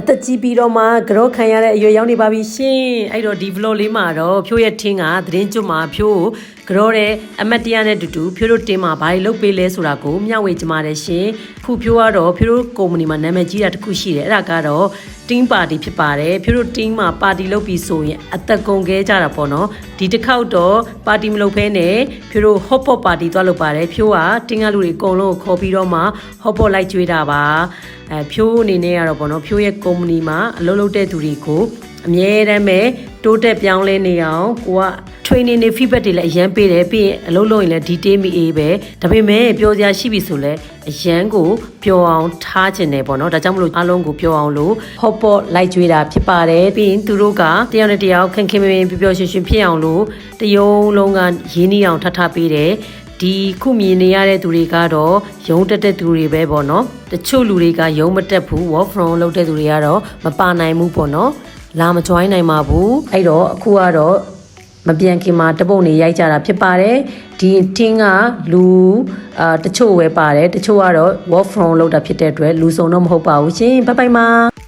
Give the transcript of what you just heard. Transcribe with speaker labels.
Speaker 1: အသက်ကြီးပြီးတော့မှကြောခံရတဲ့အရွယ်ရောက်နေပါပြီရှင်အဲ့တော့ဒီ vlog လေးမှာတော့ဖြိုးရဲ့ထင်းကသတင်းကျွတ်မှာဖြိုးကိုကြောတဲ့အမတ်တရားနဲ့တူတူဖြိုးတို့တင်းမှာဘာတွေလုပ်ပေးလဲဆိုတာကိုမျှဝေကြမှာတယ်ရှင်ခုဖြိုးကတော့ဖြိုးတို့ကုမ္ပဏီမှာနာမည်ကြီးတာတစ်ခုရှိတယ်အဲ့ဒါကတော့ team party ဖြစ်ပါတယ်ဖြိုးတို့ team မှာ party လုပ်ပြီးဆိုရင်အသက်ကုန်ခဲကြတာပေါ့နော်ဒီတစ်ခေါက်တော့ party မလုပ်ဖဲနဲ့ဖြိုးတို့ hot pot party သွားလုပ်ပါတယ်ဖြိုးကတင်းကလူတွေအကုန်လုံးကိုခေါ်ပြီးတော့မှ hot pot လိုက်ကျွေးတာပါ အဲဖြိုးအနေနဲ့ကတော့ပေါ့နော်ဖြိုးရဲ့ company မှာအလုပ်လုပ်တဲ့သူတွေကိုအမြဲတမ်းပဲတိုးတက်ပြောင်းလဲနေအောင်ကိုက training တွေ feedback တွေလည်းအရန်ပေးတယ်ပြီးရင်အလုပ်လုပ်ရင်လည်း detail မိအေးပဲဒါပေမဲ့ပြောစရာရှိပြီဆိုလဲအရန်ကိုပျော်အောင်ထားခြင်းတယ်ပေါ့နော်ဒါကြောင့်မလို့အားလုံးကိုပျော်အောင်လို့ hot pot လိုက်ကြွေးတာဖြစ်ပါတယ်ပြီးရင်သူတို့ကတယောက်နဲ့တယောက်ခင်ခင်မင်မင်ပျော်ပျော်ရွှင်ရွှင်ဖြစ်အောင်လို့တယုံလုံးကရင်းနှီးအောင်ထပ်ထပ်ပေးတယ် ဒီခုမြင်နေရတဲ့သူတွေကတော့ယုံတက်တဲ့သူတွေပဲပေါ့နော်တချို့လူတွေကယုံမတက်ဘူး work from လုပ်တဲ့သူတွေကတော့မပါနိုင်ဘူးပေါ့နော်လာမ join နိုင်ပါဘူးအဲ့တော့အခုကတော့မပြန်ခင်မှာတပုတ်နေရိုက်ကြတာဖြစ်ပါတယ်ဒီတင်းကလူအာတချို့ပဲပါတယ်တချို့ကတော့ work from လုပ်တာဖြစ်တဲ့အတွက်လူစုံတော့မဟုတ်ပါဘူးရှင်ဘိုင်ဘိုင်ပါ